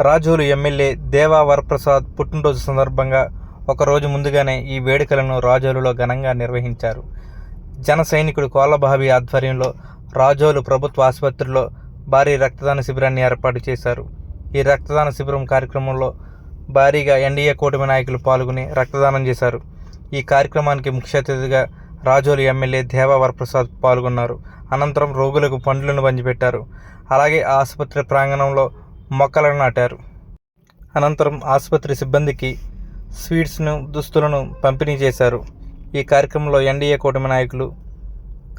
Razole MLA దేవా వరప్రసాద్ పుట్టినరోజు సందర్భంగా ఒకరోజు ముందుగానే ఈ వేడుకలను రాజోలులో ఘనంగా నిర్వహించారు. జన సైనికుడు కోలబాబి ఆధ్వర్యంలో రాజోలు ప్రభుత్వ ఆసుపత్రిలో భారీ రక్తదాన శిబిరాన్ని ఏర్పాటు చేశారు. ఈ రక్తదాన శిబిరం కార్యక్రమంలో భారీగా ఎన్డీఏ కూటమి నాయకులు పాల్గొని రక్తదానం చేశారు. ఈ కార్యక్రమానికి ముఖ్య అతిథిగా రాజోలు ఎమ్మెల్యే దేవా వరప్రసాద్ పాల్గొన్నారు. అనంతరం రోగులకు పండ్లను పంచిపెట్టారు. అలాగే ఆసుపత్రి ప్రాంగణంలో మొక్కలను నాటారు. అనంతరం ఆసుపత్రి సిబ్బందికి స్వీట్స్ను దుస్తులను పంపిణీ చేశారు. ఈ కార్యక్రమంలో ఎన్డీఏ కూటమి నాయకులు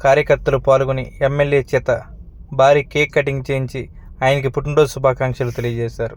కార్యకర్తలు పాల్గొని ఎమ్మెల్యే చేత భారీ కేక్ కటింగ్ చేయించి ఆయనకి పుట్టినరోజు శుభాకాంక్షలు తెలియజేశారు.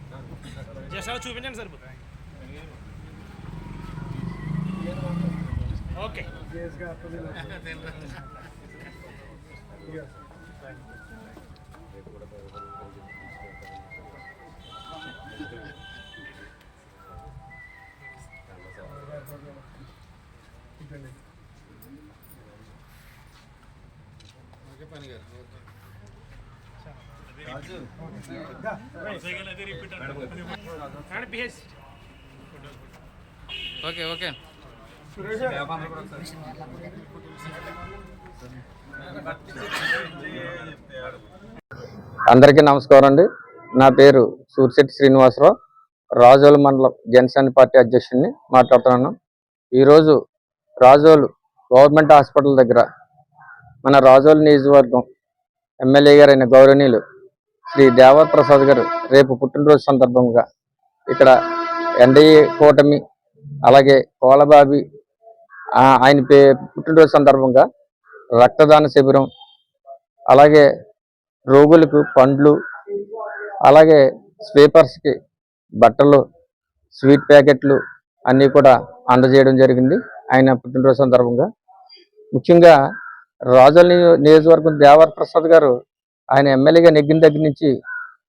అలా చూపించండి సరిపోతుంది okay. And PH okay. Okay అందరికీ నమస్కారం అండి. నా పేరు సూర్శెట్టి శ్రీనివాసరావు. రాజోలు మండలం జనసేన పార్టీ అధ్యక్షుడిని మాట్లాడుతున్నాను. ఈరోజు రాజోలు గవర్నమెంట్ హాస్పిటల్ దగ్గర మన రాజోలు నియోజకవర్గం ఎమ్మెల్యే గారైన గౌరవనీయులు శ్రీ దేవర్ ప్రసాద్ గారు రేపు పుట్టినరోజు సందర్భంగా ఇక్కడ ఎన్డీఏ కూటమి అలాగే కోలబాబి ఆయన పే పుట్టినరోజు సందర్భంగా రక్తదాన శిబిరం అలాగే రోగులకు పండ్లు అలాగే స్వీపర్స్కి బట్టలు స్వీట్ ప్యాకెట్లు అన్నీ కూడా అందజేయడం జరిగింది ఆయన పుట్టినరోజు సందర్భంగా. ముఖ్యంగా రాజోల్ నియోజకవర్గం దేవర్ ప్రసాద్ గారు ఆయన ఎమ్మెల్యేగా నెగ్గిన దగ్గర నుంచి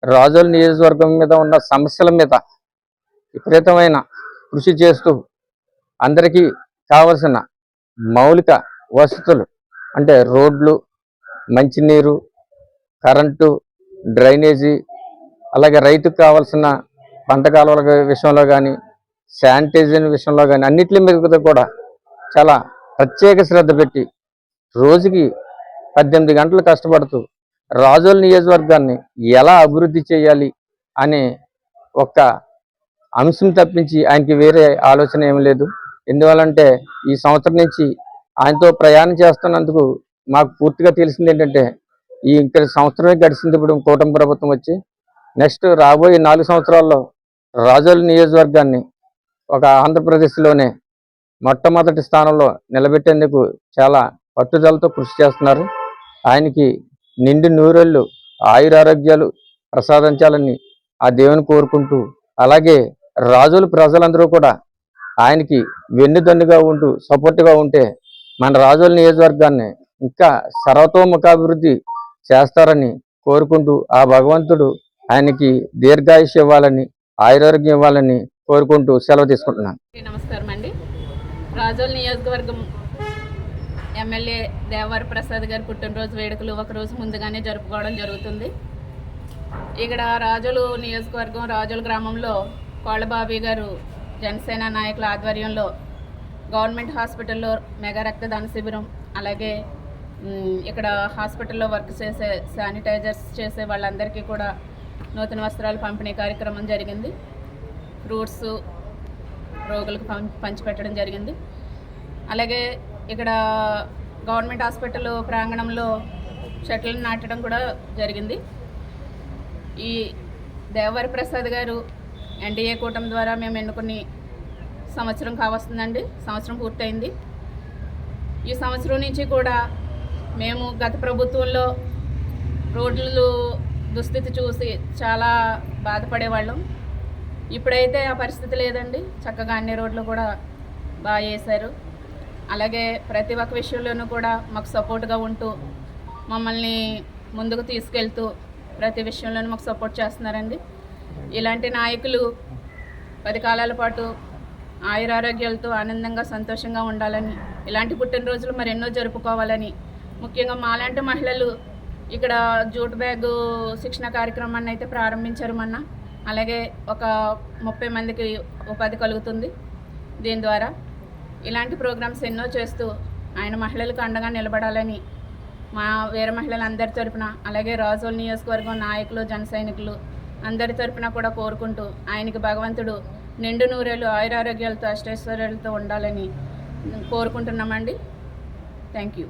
రాజోల్ నియోజకవర్గం మీద ఉన్న సమస్యల మీద విపరీతమైన కృషి చేస్తూ అందరికీ కావలసిన మౌలిక వసతులు అంటే రోడ్లు మంచినీరు కరెంటు డ్రైనేజీ అలాగే రైతుకు కావాల్సిన పంట కాలువల విషయంలో కానీ శానిటైజర్ విషయంలో కానీ అన్నిటి మీద కూడా చాలా ప్రత్యేక శ్రద్ధ పెట్టి రోజుకి పద్దెనిమిది గంటలు కష్టపడుతూ రాజోల నియోజకవర్గాన్ని ఎలా అభివృద్ధి చేయాలి అనే ఒక్క అంశం తప్పించి ఆయనకి వేరే ఆలోచన ఏం లేదు. ఎందువల్లంటే ఈ సంవత్సరం నుంచి ఆయనతో ప్రయాణం చేస్తున్నందుకు మాకు పూర్తిగా తెలిసింది ఏంటంటే ఈ ఇంకా సంవత్సరమే గడిచింది ఇప్పుడు కూటమి ప్రభుత్వం వచ్చి. నెక్స్ట్ రాబోయే నాలుగు సంవత్సరాల్లో రాజోల నియోజకవర్గాన్ని ఒక ఆంధ్రప్రదేశ్లోనే మొట్టమొదటి స్థానంలో నిలబెట్టేందుకు చాలా పట్టుదలతో కృషి చేస్తున్నారు. ఆయనకి నిండు నూరెళ్ళు ఆయురారోగ్యాలు ప్రసాదించాలని ఆ దేవుని కోరుకుంటూ అలాగే రాజులు ప్రజలందరూ కూడా ఆయనకి వెన్నుదన్నుగా ఉంటూ సపోర్ట్గా ఉంటే మన రాజుల నియోజకవర్గాన్ని ఇంకా సర్వతోముఖాభివృద్ధి చేస్తారని కోరుకుంటూ ఆ భగవంతుడు ఆయనకి దీర్ఘాయుష్ ఇవ్వాలని ఆయురారోగ్యం ఇవ్వాలని కోరుకుంటూ సెలవు తీసుకుంటున్నాను. నమస్కారం అండి రాజోల్ నియోజకవర్గం ఎమ్మెల్యే దేవర్ ప్రసాద్ గారి పుట్టినరోజు వేడుకలు ఒక రోజు ముందుగానే జరుపుకోవడం జరుగుతుంది. ఇక్కడ రాజులు నియోజకవర్గం రాజుల గ్రామంలో కోళ్ళబాబీ గారు జనసేన నాయకుల ఆధ్వర్యంలో గవర్నమెంట్ హాస్పిటల్లో మెగా రక్తదాన శిబిరం అలాగే ఇక్కడ హాస్పిటల్లో వర్క్ చేసే శానిటైజర్స్ చేసే వాళ్ళందరికీ కూడా నూతన వస్త్రాలు పంపిణీ కార్యక్రమం జరిగింది. ఫ్రూట్స్ రోగులకు పం పంచిపెట్టడం జరిగింది. అలాగే ఇక్కడ గవర్నమెంట్ హాస్పిటల్ ప్రాంగణంలో షటిల్ నాటడం కూడా జరిగింది. ఈ దేవరి ప్రసాద్ గారు ఎన్డీఏ కూటమి ద్వారా మేము ఎన్నుకుని సంవత్సరం కావస్తుందండి. సంవత్సరం పూర్తయింది. ఈ సంవత్సరం నుంచి కూడా మేము గత ప్రభుత్వంలో రోడ్లు దుస్థితి చూసి చాలా బాధపడేవాళ్ళం. ఇప్పుడైతే ఆ పరిస్థితి లేదండి. చక్కగా అన్ని రోడ్లు కూడా బాగా చేశారు అలాగే ప్రతి ఒక్క విషయంలోనూ కూడా మాకు సపోర్ట్గా ఉంటూ మమ్మల్ని ముందుకు తీసుకెళ్తూ ప్రతి విషయంలోనూ మాకు సపోర్ట్ చేస్తున్నారండి. ఇలాంటి నాయకులు పది కాలాల పాటు ఆయురారోగ్యాలతో ఆనందంగా సంతోషంగా ఉండాలని ఇలాంటి పుట్టినరోజులు మరెన్నో జరుపుకోవాలని ముఖ్యంగా మాలాంటి మహిళలు ఇక్కడ జూట్ బ్యాగ్ శిక్షణ కార్యక్రమాన్ని అయితే ప్రారంభించారు మొన్న. అలాగే ఒక ముప్పై మందికి ఉపాధి కలుగుతుంది దీని ద్వారా. ఇలాంటి ప్రోగ్రామ్స్ ఎన్నో చేస్తూ ఆయన మహిళలకు అండగా నిలబడాలని మా వీర మహిళలందరి తరపున అలాగే రాజోల్ నియోజకవర్గం నాయకులు జన సైనికులు అందరి తరపున కూడా కోరుకుంటూ ఆయనకి భగవంతుడు నిండు నూరేళ్ళు ఆయురారోగ్యాలతో అష్టైశ్వర్యాలతో ఉండాలని కోరుకుంటున్నామండి. Thank you.